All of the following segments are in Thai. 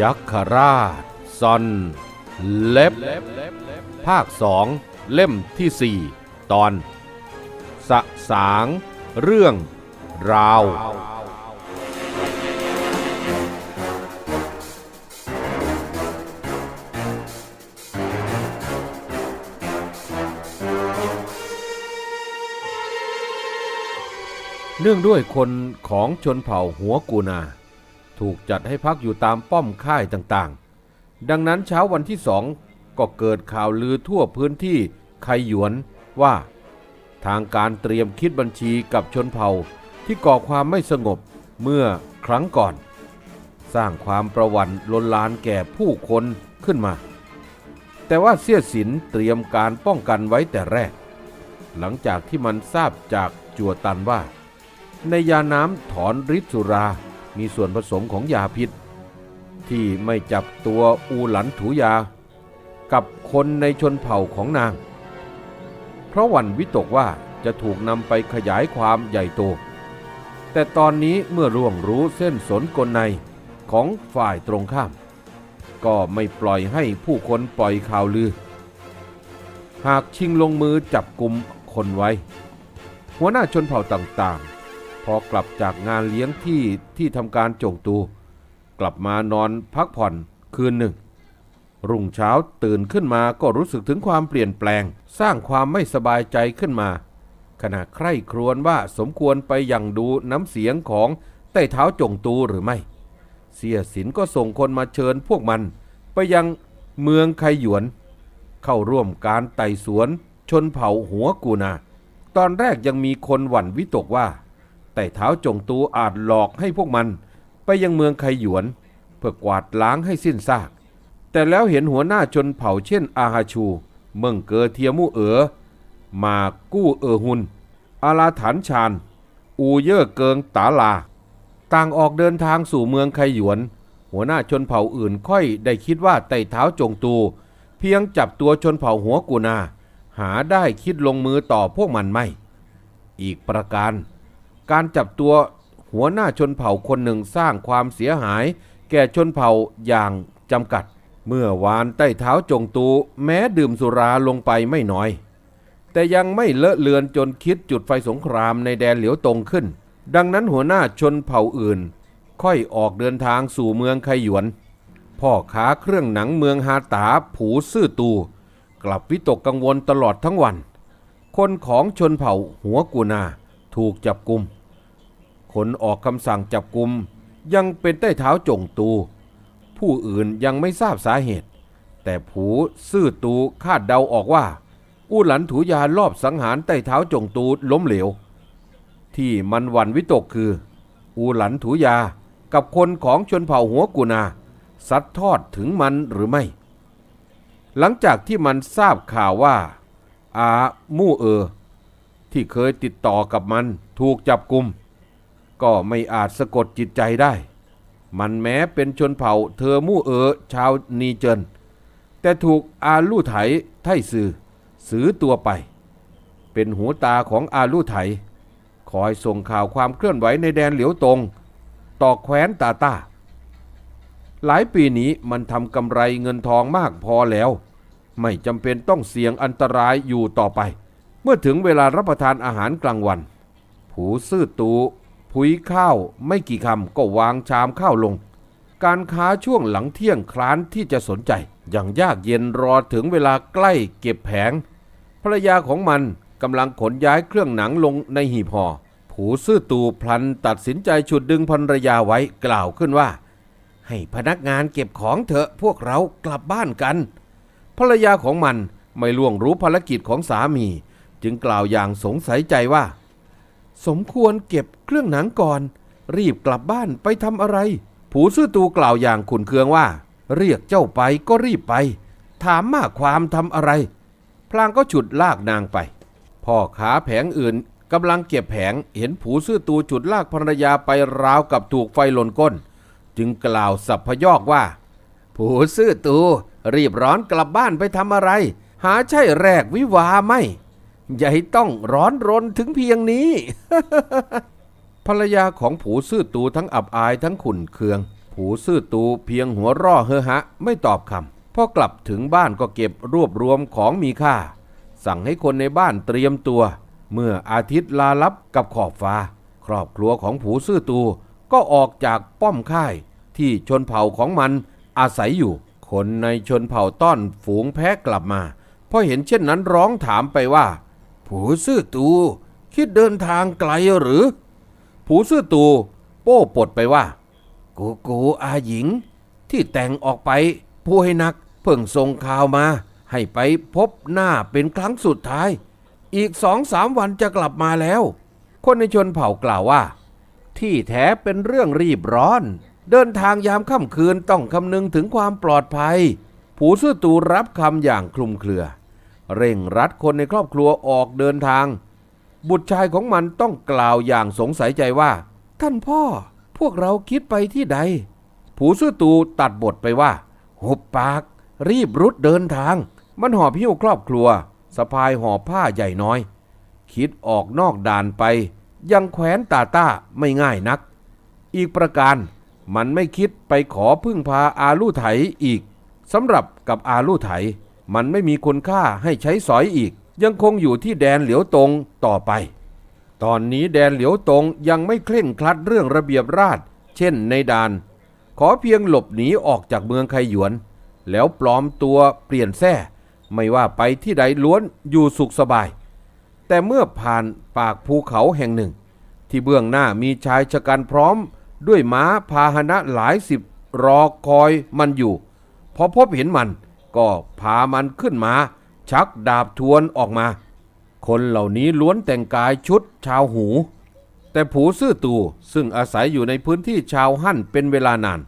ยักษราชซอนเล็บ ภาคสองเล่มที่สี่ตอน สะสาง เรื่องราว เนื่องด้วยคนของชนเผ่าหัวกูนา ถูกจัดให้พักอยู่ตามป้อมค่ายต่างๆ ดังนั้นเช้าวันที่สองก็เกิดข่าวลือทั่วพื้นที่ไคหยวนว่า ทางการเตรียมคิดบัญชีกับชนเผ่าที่ก่อความไม่สงบเมื่อครั้งก่อน สร้างความประวันลนลานแก่ผู้คนขึ้นมา แต่ว่าเสี้ยสินเตรียมการป้องกันไว้แต่แรก หลังจากที่มันทราบจากจัวตันว่า ในยาน้ำถอนฤทธิ์สุรา มีส่วนผสมของยาพิษ ที่ไม่จับตัวอูหลันถูยา กับคนในชนเผ่าของนาง เพราะหวันวิตกว่าจะถูกนำไปขยายความใหญ่โต แต่ตอนนี้เมื่อร่วงรู้เส้นสนกลในของฝ่ายตรงข้าม ก็ไม่ปล่อยให้ผู้คนปล่อยข่าวลือ หากชิงลงมือจับกลุ่มคนไว้ หัวหน้าชนเผ่าต่างๆ พอกลับจากงานเลี้ยงที่ที่ทำการจงตู กลับมานอนพักผ่อนคืนหนึ่ง รุ่งเช้าตื่นขึ้นมาก็รู้สึกถึงความเปลี่ยนแปลง สร้างความไม่สบายใจขึ้นมา ขณะใคร่ครวญว่าสมควรไปยังดูน้ำเสียงของใต้เท้าจงตูหรือไม่ เสียสินก็ส่งคนมาเชิญพวกมัน ไปยังเมืองไคหยวน เข้าร่วมการไต่สวนชนเผ่าหัวกูนา ตอนแรกยังมีคนหวั่นวิตกว่า ไต่เท้าจงตูอาจหลอกให้พวกมัน ไปยังเมืองไคหยวน เพื่อกวาดล้างให้สิ้นซาก แต่แล้วเห็นหัวหน้าชนเผ่าเช่นอาฮาชู เมืองเกอเทียมูเอ๋อมากู้เออหุนอาลาฐานชาน อูเย่อเกิงตาลา ต่างออกเดินทางสู่เมืองไคหยวน หัวหน้าชนเผ่าอื่นค่อยได้คิดว่าไต่เท้าจงตู เพียงจับตัวชนเผ่าหัวกูนา หาได้คิดลงมือต่อพวกมันไม่ อีกประการ การจับตัวหัวหน้าชนเผ่าคนหนึ่งสร้างความเสียหาย แก่ชนเผ่าอย่างจำกัด เมื่อวานใต้เท้าจงตูแม้ดื่มสุราลงไปไม่น้อย แต่ยังไม่เลอะเลือนจนคิดจุดไฟสงครามในแดนเหลียวตรงขึ้น ดังนั้นหัวหน้าชนเผ่าอื่น ค่อยออกเดินทางสู่เมืองไคหยวน พ่อค้าเครื่องหนังเมืองฮาตาผูซื่อตู กลับวิตกกังวลตลอดทั้งวัน คนของชนเผ่าหัวกูนาถูกจับกุม คนออกคำสั่งจับกุมยังเป็นใต้เท้าจงตู ผู้อื่นยังไม่ทราบสาเหตุ แต่ผูซื่อตูคาดเดาออกว่า อู้หลันถูยาลอบสังหารใต้เท้าจงตูล้มเหลว ที่มันหวั่นวิตกคือ อูหลันถูยากับคนของชนเผ่าหัวกูนา ซัดทอดถึงมันหรือไม่ หลังจากที่มันทราบข่าวว่า อามู่เออ ที่เคยติดต่อกับมันถูกจับกุม ก็ไม่อาจสะกดจิตใจได้ มันแม้เป็นชนเผ่าเธอมู่เออชาวนีเจิน แต่ถูกอาลู่ไถไทซือซื้อตัวไป เป็นหูตาของอาลู่ไถ คอยส่งข่าวความเคลื่อนไหวในแดนเหลียวตง ต่อแคว้นตาตาหลายปีนี้มันทำกำไรเงินทองมากพอแล้ว ไม่จำเป็นต้องเสี่ยงอันตรายอยู่ต่อไป เมื่อถึงเวลารับประทานอาหารกลางวัน ผูซื่อตู ผุยข้าวไม่กี่คำก็วางชามข้าวลง การค้าช่วงหลังเที่ยงครานที่จะสนใจ อย่างยากเย็นรอถึงเวลาใกล้เก็บแผง ภรรยาของมันกำลังขนย้ายเครื่องหนังลงในหีบห่อผูซื่อตูพลันตัดสินใจฉุดดึงภรรยาไว้กล่าวขึ้นว่า ให้พนักงานเก็บของเถอะพวกเรากลับบ้านกัน ภรรยาของมันไม่ล่วงรู้ภารกิจของสามี จึงกล่าวอย่างสงสัยใจว่า สมควรเก็บเครื่องหนังก่อน รีบกลับบ้านไปทำอะไร ผูซื่อตูกล่าวอย่างขุนเคืองว่า เรียกเจ้าไปก็รีบไป ถามมากความทำอะไร พลางก็ฉุดลากนางไป พ่อขาแผงอื่นกำลังเก็บแผงเห็นผูซื่อตูฉุดลากภรรยาไปราวกับถูกไฟหล่นก้น จึงกล่าวสับพยอกว่า ผูซื่อตูรีบร้อนกลับบ้านไปทำอะไร หาใช่แรกวิวาไม่ อย่าให้ต้องร้อนรนถึงเพียงนี้ ภรรยาของผูซื่อตูทั้งอับอายทั้งขุนเคือง ผูซื่อตูเพียงหัวร่อเฮอฮะ ไม่ตอบคำพอกลับถึงบ้านก็เก็บรวบรวมของมีค่า สั่งให้คนในบ้านเตรียมตัว เมื่ออาทิตย์ลาลับกับขอบฟ้า ครอบครัวของผูซื่อตูก็ออกจากป้อมค่าย ที่ชนเผ่าของมันอาศัยอยู่ คนในชนเผ่าต้อนฝูงแพะกลับมาพอเห็นเช่นนั้นร้องถามไปว่า ผูซื่อตู คิดเดินทางไกลหรือ ผูซื่อตู โป้ปดไปว่า กูกูอาหญิง ที่แต่งออกไปป่วยหนัก เพิ่งส่งข่าวมา ให้ไปพบหน้าเป็นครั้งสุดท้าย อีกสองสามวันจะกลับมาแล้ว คนในชนเผ่ากล่าวว่า ที่แท้เป็นเรื่องรีบร้อน เดินทางยามค่ำคืนต้องคำนึงถึงความปลอดภัย ผูซื่อตูรับคำอย่างคลุมเครือ เร่งรัดคนในครอบครัวออกเดินทาง บุตรชายของมันต้องกล่าวอย่างสงสัยใจว่า ท่านพ่อ พวกเราคิดไปที่ใด ผูซื่อตูตัดบทไปว่าหุบปาก รีบรุดเดินทาง มันหอบหิ้วครอบครัวสะพายห่อผ้าใหญ่น้อย คิดออกนอกด่านไป ยังแขวนตาต้าไม่ง่ายนัก อีกประการมันไม่คิดไปขอพึ่งพาอาลู่ไถอีกสำหรับกับอาลู่ไถ มันไม่มีคุณค่าให้ใช้สอยอีก ยังคงอยู่ที่แดนเหลียวตรงต่อไป ตอนนี้แดนเหลียวตรงยังไม่เคร่งครัดเรื่องระเบียบราช เช่นในดาน ขอเพียงหลบหนีออกจากเมืองไคหยวน แล้วปลอมตัวเปลี่ยนแท้ไม่ว่าไปที่ใดล้วนอยู่สุขสบาย แต่เมื่อผ่านปากภูเขาแห่งหนึ่ง ที่เบื้องหน้ามีชายชะกันพร้อม ด้วยม้าพาหนะหลายสิบรอคอยมันอยู่ พอพบเห็นมัน ก็พามันขึ้นมา ชักดาบทวนออกมา คนเหล่านี้ล้วนแต่งกายชุดชาวหู แต่ผูซื่อตูซึ่งอาศัยอยู่ในพื้นที่ชาวหั่นเป็นเวลานาน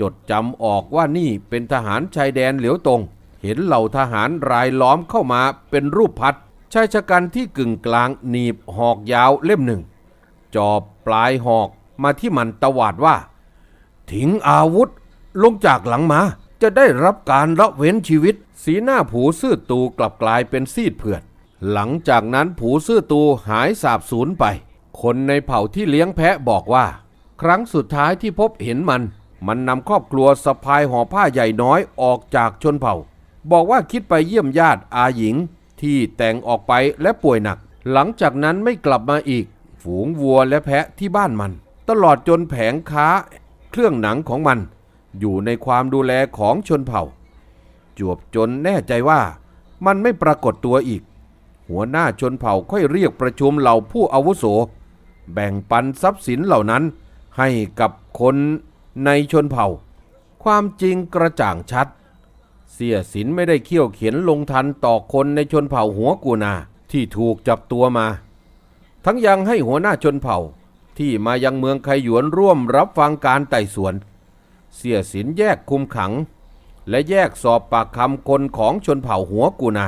จดจำออกว่านี่เป็นทหารชายแดนเหลียวตรงเห็นเหล่าทหารรายล้อมเข้ามาเป็นรูปพัดชายชะกันที่กึ่งกลางหนีบหอกยาวเล่มหนึ่ง จอบปลายหอกมาที่มันตวาดว่า ทิ้งอาวุธลงจากหลังมา จะได้รับการละเว้นชีวิต สีหน้าผูซื่อตูกลับกลายเป็นซีดเผือด หลังจากนั้นผูซื่อตูหายสาบสูญไป คนในเผ่าที่เลี้ยงแพะบอกว่า ครั้งสุดท้ายที่พบเห็นมัน มันนำครอบครัวสะพายห่อผ้าใหญ่น้อยออกจากชนเผ่า บอกว่าคิดไปเยี่ยมญาติอาหญิง ที่แต่งออกไปและป่วยหนัก หลังจากนั้นไม่กลับมาอีก ฝูงวัวและแพะที่บ้านมัน ตลอดจนแผงค้า เครื่องหนังของมัน อยู่ในความดูแลของชนเผ่า จวบจนแน่ใจว่ามันไม่ปรากฏตัวอีก หัวหน้าชนเผ่าค่อยเรียกประชุมเหล่าผู้อาวุโส แบ่งปันทรัพย์สินเหล่านั้นให้กับคนในชนเผ่า ความจริงกระจ่างชัด เสียสินไม่ได้เขี่ยวเข็นลงทันต่อคนในชนเผ่าหัวกูนาที่ถูกจับตัวมา ทั้งยังให้หัวหน้าชนเผ่าที่มายังเมืองไคหยวนร่วมรับฟังการไต่สวน เสียสินแยกคุมขัง และแยกสอบปากคำคนของชนเผ่าหัวกูนา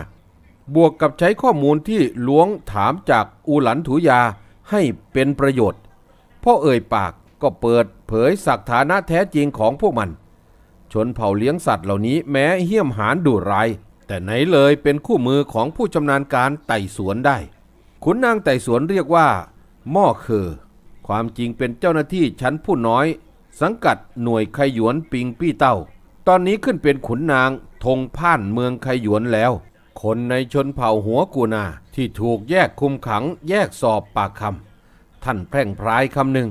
บวกกับใช้ข้อมูลที่ล้วงถามจากอูหลันถุยาให้เป็นประโยชน์พ่อเอ่ยปากก็เปิดเผยสักฐานะแท้จริงของพวกมัน ชนเผ่าเลี้ยงสัตว์เหล่านี้แม้เหี้ยมหาญดุร้ายแต่ไหนเลยเป็นคู่มือของผู้ชำนาญการไต่สวนได้ขุนนางไต่สวนเรียกว่าหม้อเคอความจริงเป็นเจ้าหน้าที่ชั้นผู้น้อย สังกัดหน่วยไคหยวนปิงปี้เต้า ตอนนี้ขึ้นเป็นขุนนางธงพ่านเมืองไคหยวนแล้ว คนในชนเผ่าหัวกูนาที่ถูกแยกคุมขังแยกสอบปากคำท่านแพร่งพรายคำหนึ่ง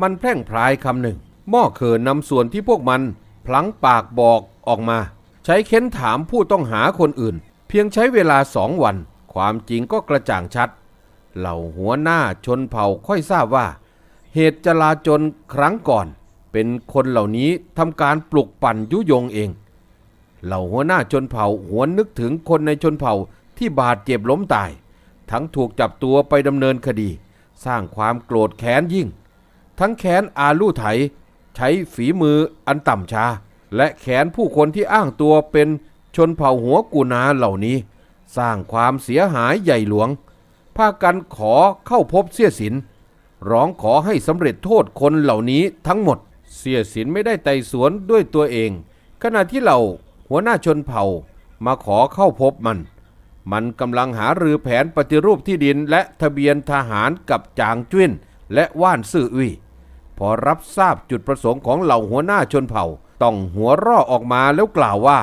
มันแพร่งพรายคำหนึ่งหม้อเขินนำส่วนที่พวกมันพลั้งปากบอกออกมา ใช้เค้นถามผู้ต้องหาคนอื่น เพียงใช้เวลาสองวัน ความจริงก็กระจ่างชัด เหล่าหัวหน้าชนเผ่าค่อยทราบว่า เหตุจลาจลครั้งก่อน เป็นคนเหล่านี้ทำการปลุกปั่นยุยงเอง เหล่าหัวหน้าชนเผ่าหวนนึกถึงคนในชนเผ่าที่บาดเจ็บล้มตาย ทั้งถูกจับตัวไปดำเนินคดี สร้างความโกรธแค้นยิ่ง ทั้งแค้นอาลู่ไถ ใช้ฝีมืออันต่ำช้าและแค้นผู้คนที่อ้างตัวเป็นชนเผ่าหัวกูนาเหล่านี้ สร้างความเสียหายใหญ่หลวงพากันขอเข้าพบเสียสิน ร้องขอให้สำเร็จโทษคนเหล่านี้ทั้งหมด เสียสินไม่ได้ไต่สวนด้วยตัวเอง ขณะที่เราหัวหน้าชนเผ่ามาขอเข้าพบมัน มันกำลังหารือแผนปฏิรูปที่ดินและทะเบียนทหารกับจางจุ้นและว่านซื่ออุยพอรับทราบจุดประสงค์ของเหล่าหัวหน้าชนเผ่า ต้องหัวร่อออกมาแล้วกล่าวว่า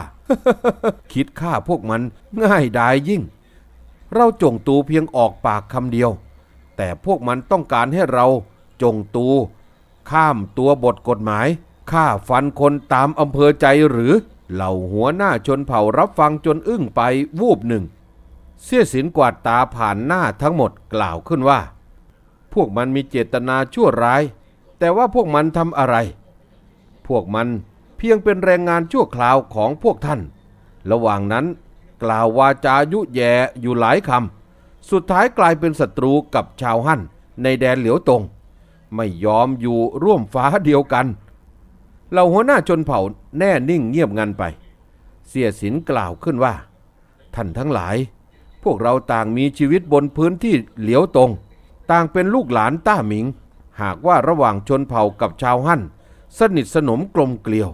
คิดฆ่าพวกมันง่ายดายยิ่ง เราจงตูเพียงออกปากคำเดียว แต่พวกมันต้องการให้เราจงตู ข้ามตัวบทกฎหมายฆ่าฟันคนตามอำเภอใจหรือเหล่าหัวหน้าชนเผ่ารับฟังจนอึ้งไปวูบหนึ่ง เสี้ยสินกวาดตาผ่านหน้าทั้งหมดกล่าวขึ้นว่า พวกมันมีเจตนาชั่วร้าย แต่ว่าพวกมันทำอะไร พวกมันเพียงเป็นแรงงานชั่วคราวของพวกท่าน ระหว่างนั้นกล่าววาจายุแย่อยู่หลายคำสุดท้ายกลายเป็นศัตรูกับชาวฮั่นในแดนเหลียวตง ไม่ยอมอยู่ร่วมฟ้าเดียวกัน เหล่าหัวหน้าชนเผ่าแน่นิ่งเงียบงันไป เสียสินกล่าวขึ้นว่า ท่านทั้งหลาย พวกเราต่างมีชีวิตบนพื้นที่เหลียวตรง ต่างเป็นลูกหลานต้าหมิง หากว่าระหว่างชนเผ่ากับชาวฮั่น สนิทสนมกลมเกลียว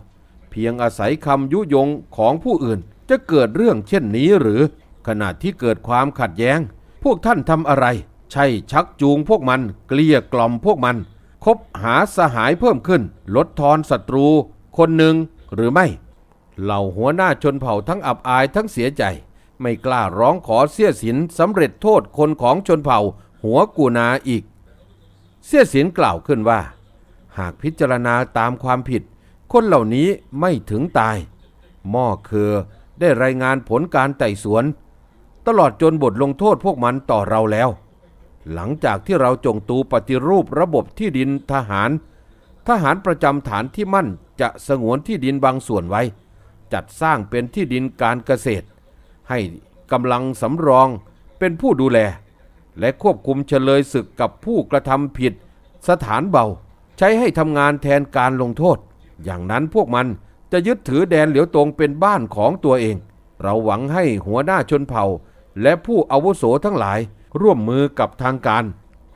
เพียงอาศัยคำยุยงของผู้อื่นจะเกิดเรื่องเช่นนี้หรือขณะที่เกิดความขัดแย้ง พวกท่านทำอะไร ใช่ชักจูงพวกมัน เกลี้ยกล่อมพวกมัน คบหาสหายเพิ่มขึ้น ลดทอนศัตรู คนหนึ่งหรือไม่ เหล่าหัวหน้าชนเผ่าทั้งอับอายทั้งเสียใจ ไม่กล้าร้องขอเสี้ยสินสำเร็จโทษคนของชนเผ่า หัวกูนาอีก เสี้ยสินกล่าวขึ้นว่า หากพิจารณาตามความผิด คนเหล่านี้ไม่ถึงตาย หม่อเคอได้รายงานผลการไต่สวน ตลอดจนบทลงโทษพวกมันต่อเราแล้ว หลังจากที่เราจงตูปฏิรูประบบที่ดินทหาร ทหารประจำฐานที่มั่นจะสงวนที่ดินบางส่วนไว้ จัดสร้างเป็นที่ดินการเกษตร ให้กำลังสำรองเป็นผู้ดูแล และควบคุมเฉลยศึกกับผู้กระทำผิด สถานเบา ใช้ให้ทำงานแทนการลงโทษ อย่างนั้นพวกมันจะยึดถือแดนเหลียวตรงเป็นบ้านของตัวเอง เราหวังให้หัวหน้าชนเผ่า และผู้อาวุโสทั้งหลาย ร่วมมือกับทางการ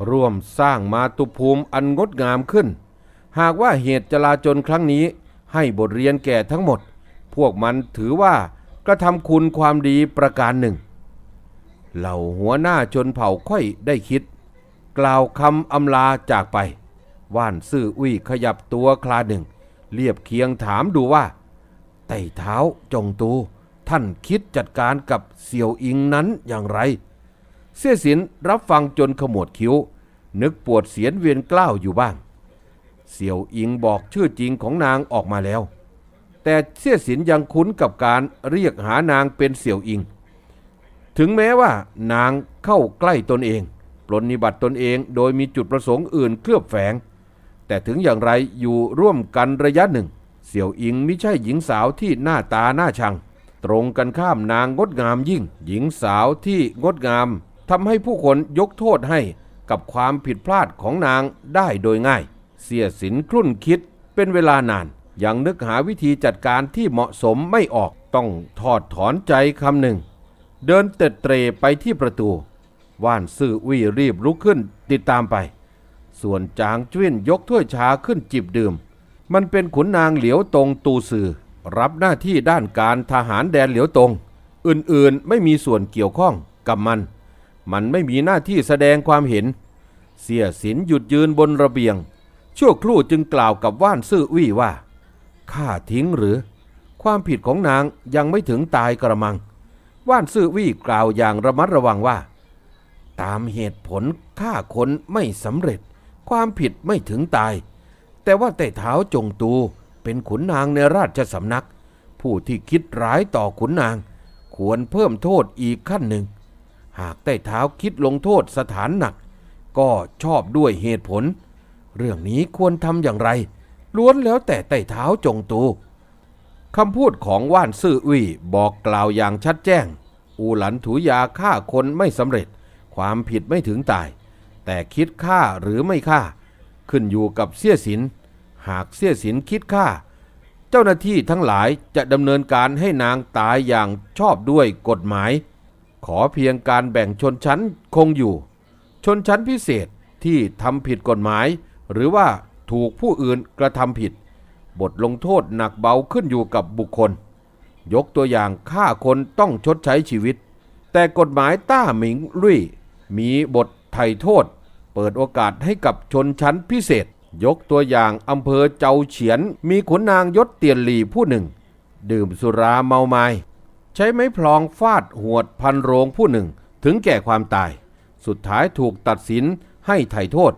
ร่วมสร้างมาตุภูมิอันงดงามขึ้น หากว่าเหตุจลาจลครั้งนี้ ให้บทเรียนแก่ทั้งหมด พวกมันถือว่ากระทำคุณความดีประการหนึ่ง เหล่าหัวหน้าชนเผ่าค่อยได้คิด กล่าวคำอำลาจากไป ว่านซื่ออุ้ยขยับตัวคลาหนึ่ง เรียบเคียงถามดูว่า ไต่เท้าจงตูท่านคิดจัดการกับเสี่ยวอิงนั้นอย่างไร เสี่ยสินรับฟังจนขมวดคิ้ว นึกปวดเสียนเวียนกล้าวอยู่บ้าง เสี่ยวอิงบอกชื่อจริงของนางออกมาแล้ว แต่เสี่ยสินยังคุ้นกับการเรียกหานางเป็นเสี่ยวอิง ถึงแม้ว่านางเข้าใกล้ตนเองปลนนิบัติตนเองโดยมีจุดประสงค์อื่นเคลือบแฝง แต่ถึงอย่างไรอยู่ร่วมกันระยะหนึ่ง เสี่ยวอิงไม่ใช่หญิงสาวที่หน้าตาหน้าชัง ตรงกันข้ามนางงดงามยิ่ง หญิงสาวที่งดงาม ทำให้ผู้คนยกโทษให้กับความผิดพลาดของนางได้โดยง่าย เสียสินครุ่นคิดเป็นเวลานาน ยังนึกหาวิธีจัดการที่เหมาะสมไม่ออกต้องทอดถอนใจคำหนึ่ง เดินเต็ดเตรไปที่ประตู ว่านซื่อวี่รีบลุกขึ้นติดตามไป ส่วนจางจ้วนยกถ้วยชาขึ้นจิบดื่ม มันเป็นขุนนางเหลียวตงตูซือรับหน้าที่ด้านการทหารแดนเหลียวตงอื่นๆไม่มีส่วนเกี่ยวข้องกับมัน มันไม่มีหน้าที่แสดงความเห็น เสียสินหยุดยืนบนระเบียง ชั่วครู่จึงกล่าวกับว่านซื่อวี่ว่าข้าทิ้งหรือ ความผิดของนางยังไม่ถึงตายกระมัง ว่านซื่อวี่กล่าวอย่างระมัดระวังว่า ตามเหตุผลฆ่าคนไม่สำเร็จ ความผิดไม่ถึงตาย แต่ว่าแต่เท้าจงตูเป็นขุนนางในราชสำนัก ผู้ที่คิดร้ายต่อขุนนาง ควรเพิ่มโทษอีกขั้นหนึ่ง หากแต่เท้าคิดลงโทษสถานหนัก ก็ชอบด้วยเหตุผล เรื่องนี้ควรทำอย่างไร ล้วนแล้วแต่แต่เท้าจงตูคำพูดของว่านซื่ออุ้ยบอกกล่าวอย่างชัดแจ้ง อูหลันถูยาฆ่าคนไม่สำเร็จ ความผิดไม่ถึงตาย แต่คิดฆ่าหรือไม่ฆ่า ขึ้นอยู่กับเสี้ยสิน หากเสี้ยสินคิดฆ่า เจ้าหน้าที่ทั้งหลายจะดำเนินการให้นางตายอย่างชอบด้วยกฎหมาย ขอเพียงการแบ่งชนชั้นคงอยู่ ชนชั้นพิเศษที่ทำผิดกฎหมาย หรือว่าถูกผู้อื่นกระทำผิด บทลงโทษหนักเบาขึ้นอยู่กับบุคคล ยกตัวอย่างฆ่าคนต้องชดใช้ชีวิต แต่กฎหมายต้าหมิงลุยมีบทไถ่โทษ เปิดโอกาสให้กับชนชั้นพิเศษ ยกตัวอย่างอำเภอเจ้าเฉียน มีขุนนางยศเตียนหลีผู้หนึ่ง ดื่มสุราเมาไมา้ ช้ไม้พลองฟาดหวดพันโรงผู้หนึ่งถึงแก่ความตาย สุดท้ายถูกตัดสินให้ไถ่โทษ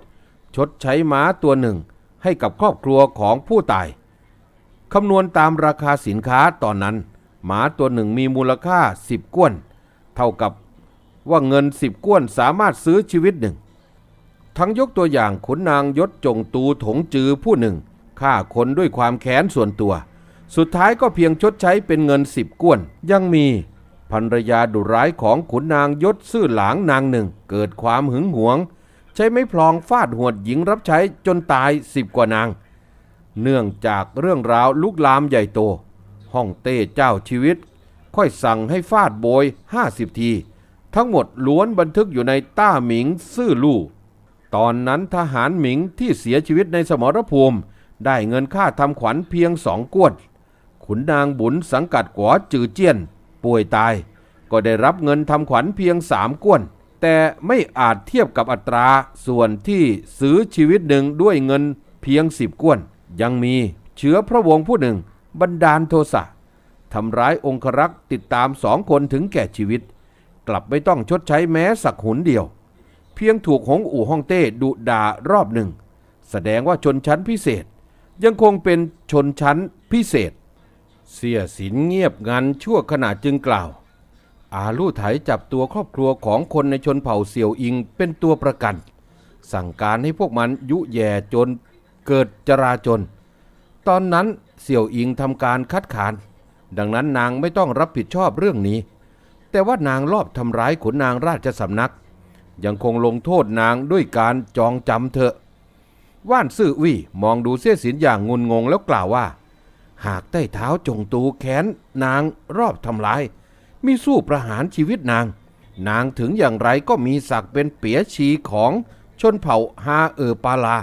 ชดใช้ม้าตัวหนึ่งให้กับครอบครัวของผู้ตาย คำนวณตามราคาสินค้าตอนนั้น หมาตัวหนึ่งมีมูลค่า 10 ก้วน เท่ากับว่าเงิน 10 ก้วนสามารถซื้อชีวิตหนึ่ง ทั้งยกตัวอย่างขุนนางยศจงตูถงจือผู้หนึ่งฆ่าคนด้วยความแค้นส่วนตัว สุดท้ายก็เพียงชดใช้เป็นเงินสิบก้วน ยังมีภรรยาดุร้ายของขุนนางยศซื่อหลางนางหนึ่ง เกิดความหึงหวง ใช้ไม้พลองฟาดหวดหญิงรับใช้จนตายสิบกว่านาง เนื่องจากเรื่องราวลุกลามใหญ่โต ห้องเต้เจ้าชีวิต ค่อยสั่งให้ฟาดโบย50ที ทั้งหมดล้วนบันทึกอยู่ในต้าหมิงซื่อลู่ตอนนั้นทหารหมิงที่เสียชีวิตในสมรภูมิ ได้เงินค่าทำขวัญเพียงสองกวน ขุนนางบุญสังกัดกัวจือเจี้ยน ป่วยตาย ก็ได้รับเงินทำขวัญเพียงสามกวน แต่ไม่อาจเทียบกับอัตราส่วนที่ซื้อชีวิตหนึ่งด้วยเงินเพียงสิบกวน ยังมีเชื้อพระวงศ์ผู้หนึ่งบันดาลโทสะทำร้ายองครักษ์ติดตามสองคนถึงแก่ชีวิต กลับไม่ต้องชดใช้แม้สักหุนเดียว เพียงถูกหงอู่ฮ่องเต้ดุด่ารอบหนึ่ง แสดงว่าชนชั้นพิเศษยังคงเป็นชนชั้นพิเศษ เสียสินเงียบงันชั่วขณะจึงกล่าว อาลู่ไถจับตัวครอบครัวของคนในชนเผ่าเสี่ยวอิงเป็นตัวประกัน สั่งการให้พวกมันยุแย่จนเกิดจราจน ตอนนั้นเสี่ยวอิงทำการคัดค้าน ดังนั้นนางไม่ต้องรับผิดชอบเรื่องนี้ แต่ว่านางลอบทำร้ายขุนนางราชสำนัก ยังคงลงโทษนางด้วยการจองจำเถอะว่านซื่อวี่มองดูเสี้ยสินอย่างงุนงงแล้วกล่าวว่า หากใต้เท้าจงตูแขนนางรอบทำร้าย มีสู้ประหารชีวิตนาง นางถึงอย่างไรก็มีศักดิ์เป็นเปียชีของชนเผ่าฮาเออปาลา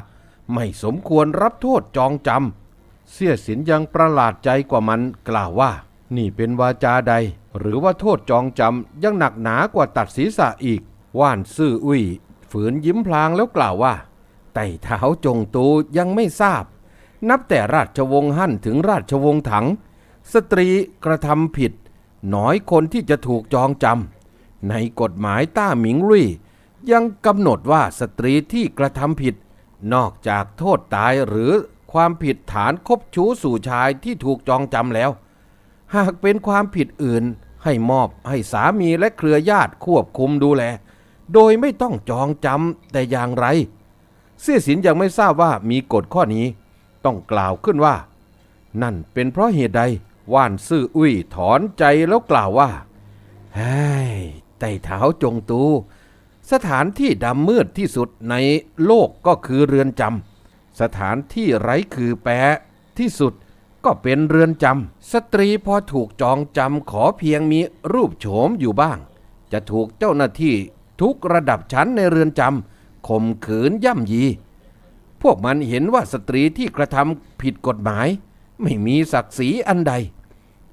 ไม่สมควรรับโทษจองจำ เสียสินยังประหลาดใจกว่ามันกล่าวว่า นี่เป็นวาจาใด หรือว่าโทษจองจำยังหนักหนากว่าตัดศีรษะอีก ว่านซื่ออุ้ยฝืนยิ้มพลางแล้วกล่าวว่าไต่เท้าจงตูยังไม่ทราบ นับแต่ราชวงศ์ฮั่นถึงราชวงศ์ถัง สตรีกระทำผิด น้อยคนที่จะถูกจองจำในกฎหมายต้าหมิงลุยยังกำหนดว่าสตรีที่กระทำผิด นอกจากโทษตายหรือความผิดฐานคบชู้สู่ชายที่ถูกจองจำแล้ว หากเป็นความผิดอื่นให้มอบให้สามีและเครือญาติควบคุมดูแล โดยไม่ต้องจองจำแต่อย่างไร เสี่ยสินยังไม่ทราบว่ามีกฎข้อนี้ ต้องกล่าวขึ้นว่า นั่นเป็นเพราะเหตุใดว่านซื่ออุ้ยถอนใจแล้วกล่าวว่าเฮ้ไต่เท้าจงตู สถานที่ดำมืดที่สุดในโลกก็คือเรือนจำสถานที่ไร้คือแปะที่สุดก็เป็นเรือนจำสตรีพอถูกจองจำขอเพียงมีรูปโฉมอยู่บ้าง จะถูกเจ้าหน้าที่ทุกระดับชั้นในเรือนจำข่มขืนย่ำยี พวกมันเห็นว่าสตรีที่กระทำผิดกฎหมาย ไม่มีศักดิ์ศรีอันใด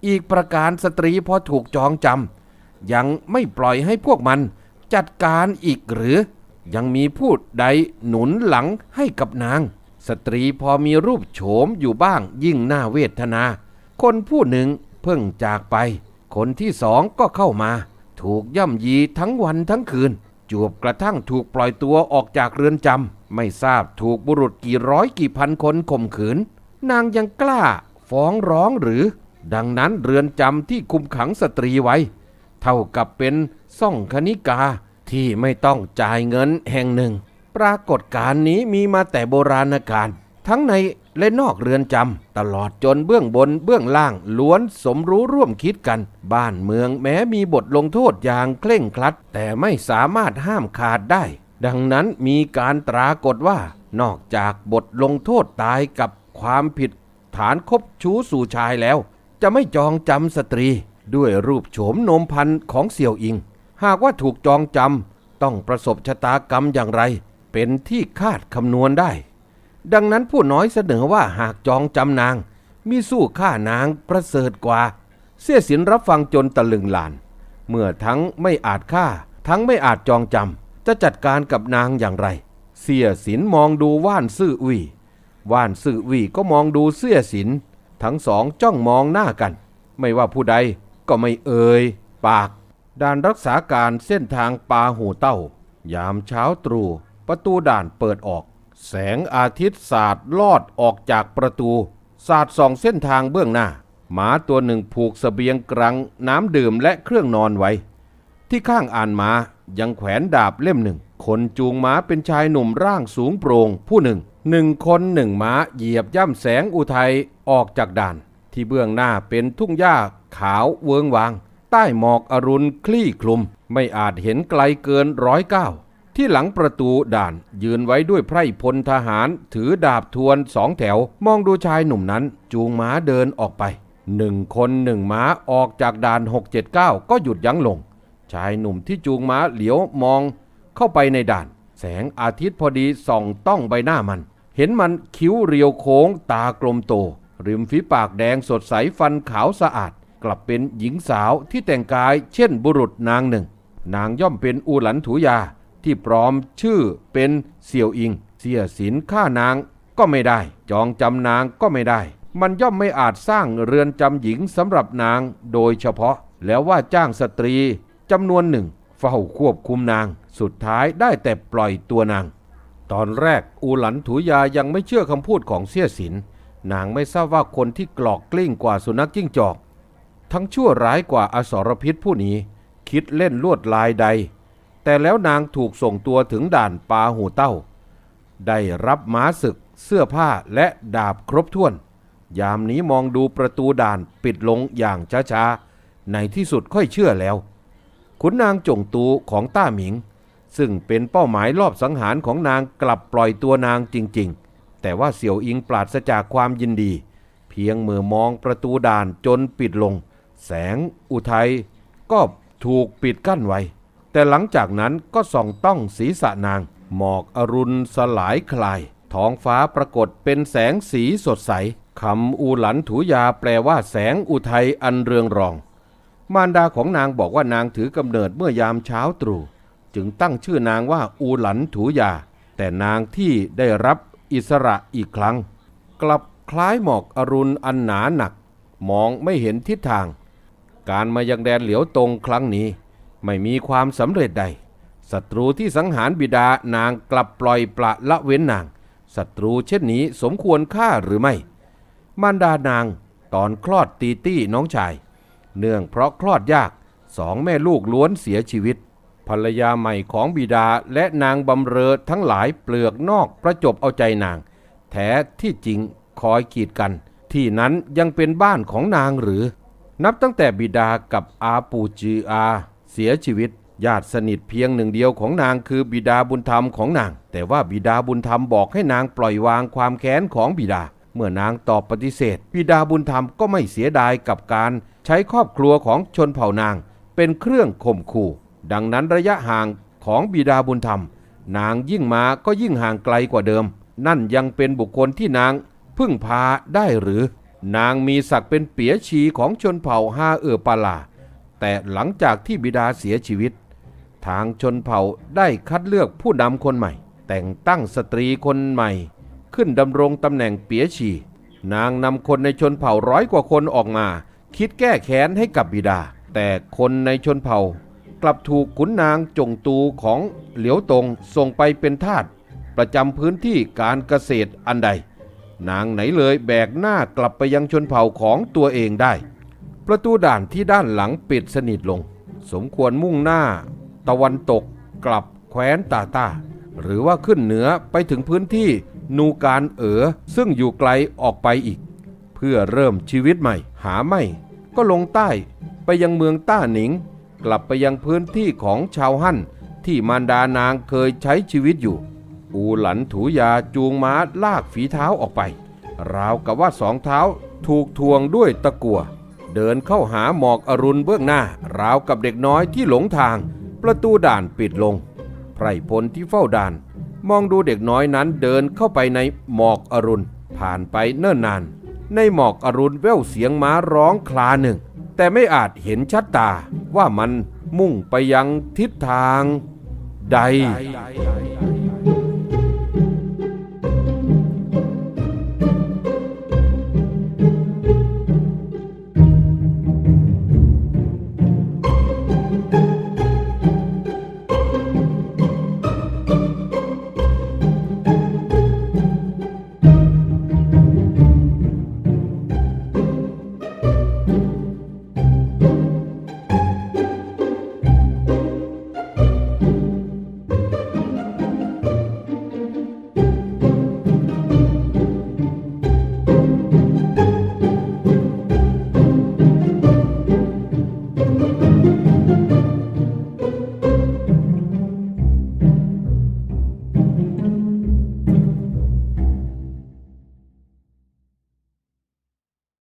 อีกประการสตรีพอถูกจองจำยังไม่ปล่อยให้พวกมันจัดการอีกหรือ ยังมีผู้ใดหนุนหลังให้กับนาง สตรีพอมีรูปโฉมอยู่บ้างยิ่งน่าเวทนา คนผู้หนึ่งเพิ่งจากไป คนที่สองก็เข้ามา ถูกย่ำยีทั้งวันทั้งคืน จวบกระทั่งถูกปล่อยตัวออกจากเรือนจำ ไม่ทราบถูกบุรุษกี่ร้อยกี่พันคนข่มขืน นางยังกล้าฟ้องร้องหรือ ดังนั้นเรือนจำที่คุมขังสตรีไว้ เท่ากับเป็นซ่องคณิกาที่ไม่ต้องจ่ายเงินแห่งหนึ่ง ปรากฏการณ์นี้มีมาแต่โบราณกาลทั้งในและนอกเรือนจำตลอดจนเบื้องบนเบื้องล่างล้วนสมรู้ร่วมคิดกัน บ้านเมืองแม้มีบทลงโทษอย่างเคร่งครัด แต่ไม่สามารถห้ามขาดได้ ดังนั้นมีการตรากฏว่านอกจากบทลงโทษตายกับความผิดฐานคบชู้สู่ชายแล้ว จะไม่จองจำสตรีด้วยรูปโฉมโนมพันธ์ของเสี่ยวอิง หากว่าถูกจองจำต้องประสบชะตากรรมอย่างไร เป็นที่คาดคำนวณได้ ดังนั้นผู้น้อยเสนอว่าหากจองจำนาง มีสู้ฆ่านางประเสริฐกว่า เสียสินรับฟังจนตะลึงหลาน เมื่อทั้งไม่อาจฆ่า ทั้งไม่อาจจองจำ จะจัดการกับนางอย่างไร เสี่ยสินมองดูว่านซื่ออุ้ยว่านสื่อวีก็มองดูเสื้อสิน ทั้งสองจ้องมองหน้ากัน ไม่ว่าผู้ใดก็ไม่เอ่ยปาก ด่านรักษาการเส้นทางปาหูเต้า ยามเช้าตรู่ประตูด่านเปิดออก แสงอาทิตย์สาดลอดออกจากประตู สาดส่องเส้นทางเบื้องหน้า หมาตัวหนึ่งผูกสเสบียงกรังน้ำดื่มและเครื่องนอนไว้ ที่ข้างอ่านม้า ยังแขวนดาบเล่มหนึ่ง คนจูงม้าเป็นชายหนุ่มร่างสูงโปร่งผู้หนึ่ง หนึ่งคนหนึ่งม้าเหยียบย่ำแสงอุทัยออกจากด่าน ที่เบื้องหน้าเป็นทุ่งหญ้าขาวเวิงวาง ใต้หมอกอรุณคลี่คลุม ไม่อาจเห็นไกลเกินร้อยเก้าที่หลังประตูด่านยืนไว้ด้วยไพร่พลทหาร ถือดาบทวนสองแถว มองดูชายหนุ่มนั้น จูงม้าเดินออกไปหนึ่งคนหนึ่งม้าออกจากด่าน 679 ก็หยุดยั้งลง ชายหนุ่มที่จูงม้าเหลียวมองเข้าไปในด่าน แสงอาทิตย์พอดีส่องต้องใบหน้ามัน เห็นมันคิ้วเรียวโค้งตากลมโต ริมฝีปากแดงสดใสฟันขาวสะอาด กลับเป็นหญิงสาวที่แต่งกายเช่นบุรุษนางหนึ่ง นางย่อมเป็นอูหลันถูยาที่ปลอมชื่อเป็นเสี่ยวอิง เสียสินฆ่านางก็ไม่ได้ จองจำนางก็ไม่ได้ มันย่อมไม่อาจสร้างเรือนจำหญิงสำหรับนางโดยเฉพาะ แล้วว่าจ้างสตรี จำนวนหนึ่ง เฝ้าควบคุมนาง สุดท้ายได้แต่ปล่อยตัวนาง ตอนแรกอูหลันถูยายังไม่เชื่อคำพูดของเสี่ยสิน นางไม่ทราบว่าคนที่กรอกกลิ้งกว่าสุนัขจิ้งจอก ทั้งชั่วร้ายกว่าอสรพิษผู้นี้ คิดเล่นลวดลายใด แต่แล้วนางถูกส่งตัวถึงด่านปาหูเต้า ได้รับม้าศึก เสื้อผ้าและดาบครบถ้วน ยามนี้มองดูประตูด่านปิดลงอย่างช้าๆในที่สุดค่อยเชื่อแล้ว ขุนนางจงตูของต้าหมิง ซึ่งเป็นเป้าหมายรอบสังหารของนางกลับปล่อยตัวนางจริง ๆ แต่ว่าเสี่ยวอิงปราศจากความยินดี เพียงมือมองประตูด่านจนปิดลง แสงอุทัยก็ถูกปิดกั้นไว้ แต่หลังจากนั้นก็ส่องต้องศีรษะนาง หมอกอรุณสลายคลาย ท้องฟ้าปรากฏเป็นแสงสีสดใสคำอูหลันถูยาแปลว่าแสงอุทัยอันเรืองรอง มารดาของนางบอกว่านางถือกำเนิดเมื่อยามเช้าตรู่จึงตั้งชื่อนางว่าอูหลันถูยา แต่นางที่ได้รับอิสระอีกครั้ง กลับคล้ายหมอกอรุณอันหนาหนัก มองไม่เห็นทิศทาง การมายังแดนเหลียวตรงครั้งนี้ ไม่มีความสำเร็จใดศัตรูที่สังหารบิดานางกลับปล่อยปละละเว้นนางศัตรูเช่นนี้สมควรฆ่าหรือไม่ มารดานางตอนคลอดตีตี้น้องชาย เนื่องเพราะคลอดยากสองแม่ลูกล้วนเสียชีวิต ภรรยาใหม่ของบิดาและนางบำเรอทั้งหลายเปลือกนอกประจบเอาใจนาง แท้ที่จริงคอยกีดกัน ที่นั้นยังเป็นบ้านของนางหรือ นับตั้งแต่บิดากับอาปูจืออา เสียชีวิตญาติสนิทเพียงหนึ่งเดียวของนางคือบิดาบุญธรรมของนาง แต่ว่าบิดาบุญธรรมบอกให้นางปล่อยวางความแค้นของบิดา เมื่อนางตอบปฏิเสธ บิดาบุญธรรมก็ไม่เสียดายกับการ ใช้ครอบครัวของชนเผ่านาง เป็นเครื่องข่มขู่ ดังนั้นระยะห่างของบิดาบุญธรรม นางยิ่งมาก็ยิ่งห่างไกลกว่าเดิม นั่นยังเป็นบุคคลที่นางพึ่งพาได้หรือ นางมีศักดิ์เป็นเปียชีของชนเผ่าฮาเออปาลา แต่หลังจากที่บิดาเสียชีวิต ทางชนเผ่าได้คัดเลือกผู้นำคนใหม่ แต่งตั้งสตรีคนใหม่ ขึ้นดำรงตำแหน่งเปียชี นางนำคนในชนเผ่าร้อยกว่าคนออกมา คิดแก้แค้นให้กับบิดา แต่คนในชนเผ่ากลับถูกขุนนางจงตูของเหลียวตงส่งไปเป็นทาสประจำพื้นที่การเกษตรอันใด นางไหนเลยแบกหน้ากลับไปยังชนเผ่าของตัวเองได้ ประตูด่านที่ด้านหลังปิดสนิทลง สมควรมุ่งหน้า ตะวันตกกลับแคว้นตาตาหรือว่าขึ้นเหนือไปถึงพื้นที่นูการเอ๋อซึ่งอยู่ไกลออกไปอีก เพื่อเริ่มชีวิตใหม่หาไม่ ก็ลงใต้ไปยังเมืองต้าหนิง กลับไปยังพื้นที่ของชาวฮั่นที่มารดานางเคยใช้ชีวิตอยู่ อูหลันถูยาจูงม้าลากฝีเท้าออกไป ราวกับว่าสองเท้าถูกทวงด้วยตะกัว เดินเข้าหาหมอกอรุณเบื้องหน้า ราวกับเด็กน้อยที่หลงทาง ประตูด่านปิดลง ไพรพลที่เฝ้าด่าน มองดูเด็กน้อยนั้นเดินเข้าไปในหมอกอรุณ ผ่านไปเนิ่นนาน ในหมอกอรุณแว่วเสียงม้าร้องคลาหนึ่ง แต่ไม่อาจเห็นชัดตาว่ามันมุ่งไปยังทิศทางใด